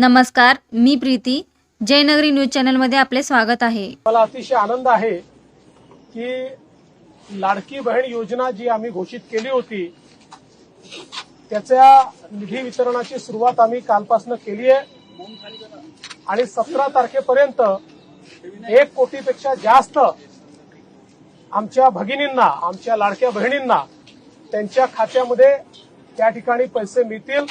नमस्कार मी प्रीती. जयनगरी न्यूज चॅनलमध्ये आपले स्वागत आहे. मला अतिशय आनंद आहे की लाडकी बहीण योजना जी आम्ही घोषित केली होती त्याच्या निधी वितरणाची सुरुवात आम्ही कालपासून केली आहे. आणि सतरा तारखेपर्यंत एक कोटीपेक्षा जास्त आमच्या भगिनींना आमच्या लाडक्या बहिणींना त्यांच्या खात्यामध्ये त्या ठिकाणी पैसे मिळतील.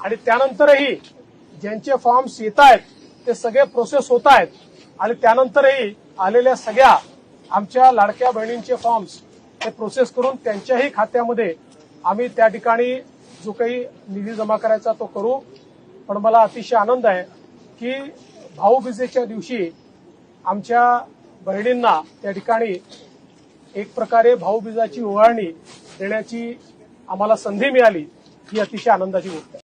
आणि त्यानंतरही ज्यांचे फॉर्म्स येत आहेत ते सगळे प्रोसेस होत आहेत. आणि त्यानंतरही आलेल्या सगळ्या आमच्या लाडक्या बहिणींचे फॉर्म्स ते प्रोसेस करून त्यांच्याही खात्यामध्ये आम्ही त्या ठिकाणी जो काही निधी जमा करायचा तो करू. पण मला अतिशय आनंद आहे की भाऊबीजेच्या दिवशी आमच्या बहिणींना त्या ठिकाणी एक प्रकारे भाऊबीजाची ओवाळणी देण्याची आम्हाला संधी मिळाली ही अतिशय आनंदाची गोष्ट आहे.